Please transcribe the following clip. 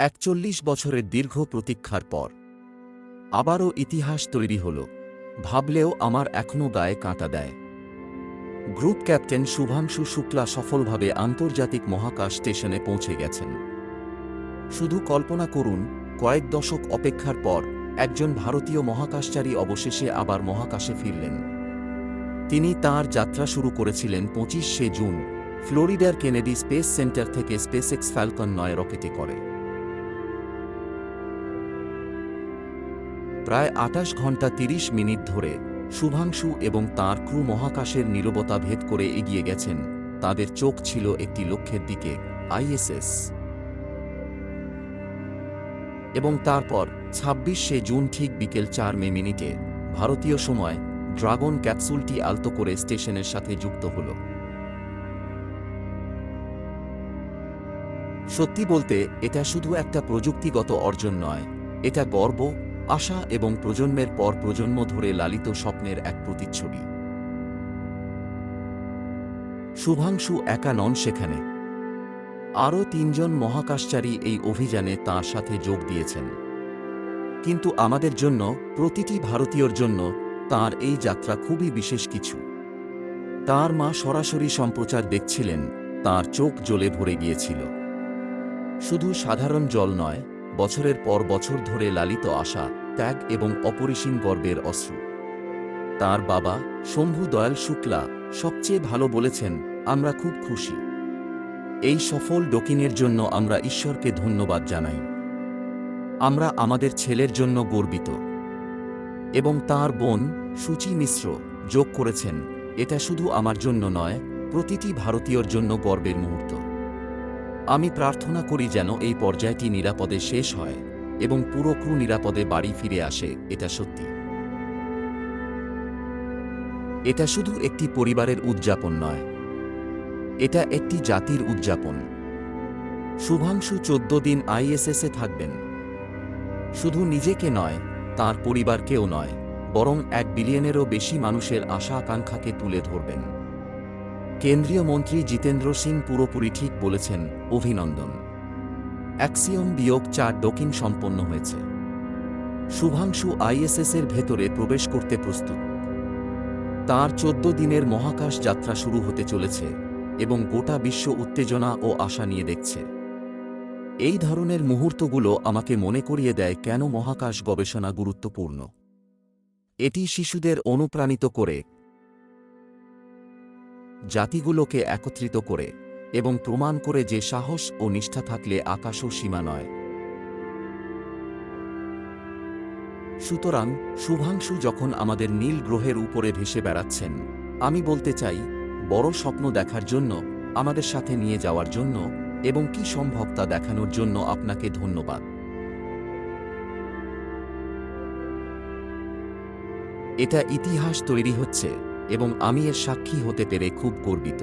একচল্লিশ বছরের দীর্ঘ প্রতীক্ষার পর। আবারও ইতিহাস তৈরি হল, ভাবলেও আমার এখনও গায়ে কাঁটা দেয়। গ্রুপ ক্যাপ্টেন শুভাংশু শুক্লা সফলভাবে আন্তর্জাতিক মহাকাশ স্টেশনে পৌঁছে গেছেন। শুধু কল্পনা করুন, কয়েক দশক অপেক্ষার পর একজন ভারতীয় মহাকাশচারী অবশেষে আবার মহাকাশে ফিরলেন। তিনি তার যাত্রা শুরু করেছিলেন পঁচিশে জুন, ফ্লোরিডার কেনেডি স্পেস সেন্টার থেকে স্পেসএক্স ফ্যালকন নয় রকেটে করে। প্রায় আটাশ ঘণ্টা তিরিশ মিনিট ধরে শুভাংশু এবং তার ক্রু মহাকাশের নীরবতা ভেদ করে এগিয়ে গেছেন। তাদের চোখ ছিল একটি লক্ষ্যের দিকে, আইএসএস। এবং তারপর ছাব্বিশে জুন ঠিক বিকেল চার মে মিনিটে ভারতীয় সময় ড্রাগন ক্যাপসুলটি আলতো করে স্টেশনের সাথে যুক্ত হল। সত্যি বলতে, এটা শুধু একটা প্রযুক্তিগত অর্জন নয়, এটা গর্ব আশা এবং প্রজন্মের পর প্রজন্ম ধরে লালিত স্বপ্নের এক প্রতিচ্ছবি। শুভাংশু একা নন সেখানে। আরও তিনজন মহাকাশচারী এই অভিযানে তার সাথে যোগ দিয়েছেন। কিন্তু আমাদের জন্য, প্রতিটি ভারতীয়র জন্য, তার এই যাত্রা খুবই বিশেষ কিছু। তার মা সরাসরি সম্প্রচার দেখছিলেন, তার চোখ জ্বলে ভরে গিয়েছিল। শুধু সাধারণ জল নয়, বছরের পর বছর ধরে লালিত আশা ত্যাগ এবং অপরিসীম গর্বের অশ্রু। তার বাবা শম্ভু দয়াল শুক্লা সবচেয়ে ভালো বলেছেন, আমরা খুব খুশি। এই সফল ডকিনের জন্য আমরা ঈশ্বরকে ধন্যবাদ জানাই। আমরা আমাদের ছেলের জন্য গর্বিত। এবং তার বোন সুচি মিশ্র যোগ করেছেন, এটা শুধু আমার জন্য নয়, প্রতিটি ভারতীয়র জন্য গর্বের মুহূর্ত। আমি প্রার্থনা করি যেন এই পর্যায়টি নিরাপদে শেষ হয়। এবং পুরো ক্রু নিরাপদে বাড়ি ফিরে আসে, এটা সত্যি। এটা শুধু একটি পরিবারের উদযাপন নয়। এটা একটি জাতির উদযাপন। শুভাংশু চোদ্দ দিন আইএসএসে থাকবেন। শুধু নিজেকে নয়, তার পরিবারকেও নয়, বরং এক বিলিয়নেরও বেশি মানুষের আশা আকাঙ্ক্ষাকে তুলে ধরবেন। কেন্দ্রীয় মন্ত্রী জিতেন্দ্র সিং পুরোপুরি ঠিক বলেছেন, অভিনন্দন। অ্যাক্সিয়ম বিয়োগ চার ডকিং সম্পন্ন হয়েছে। শুভাংশু আইএসএসের ভেতরে প্রবেশ করতে প্রস্তুত। তার চোদ্দ দিনের মহাকাশ যাত্রা শুরু হতে চলেছে এবং গোটা বিশ্ব উত্তেজনা ও আশা নিয়ে দেখছে। এই ধরনের মুহূর্তগুলো আমাকে মনে করিয়ে দেয় কেন মহাকাশ গবেষণা গুরুত্বপূর্ণ। এটি শিশুদের অনুপ্রাণিত করে, জাতিগুলোকে একত্রিত করে। এবং প্রমাণ করে যে সাহস ও নিষ্ঠা থাকলে আকাশও সীমা নয়। সুতরাং, শুভাংশু যখন আমাদের নীল গ্রহের উপরে ভেসে বেড়াচ্ছেন, আমি বলতে চাই, বড় স্বপ্ন দেখার জন্য, আমাদের সাথে নিয়ে যাওয়ার জন্য, এবং কি সম্ভব তা দেখানোর জন্য আপনাকে ধন্যবাদ। এটা ইতিহাস তৈরি হচ্ছে, এবং আমি এর সাক্ষী হতে পেরে খুব গর্বিত।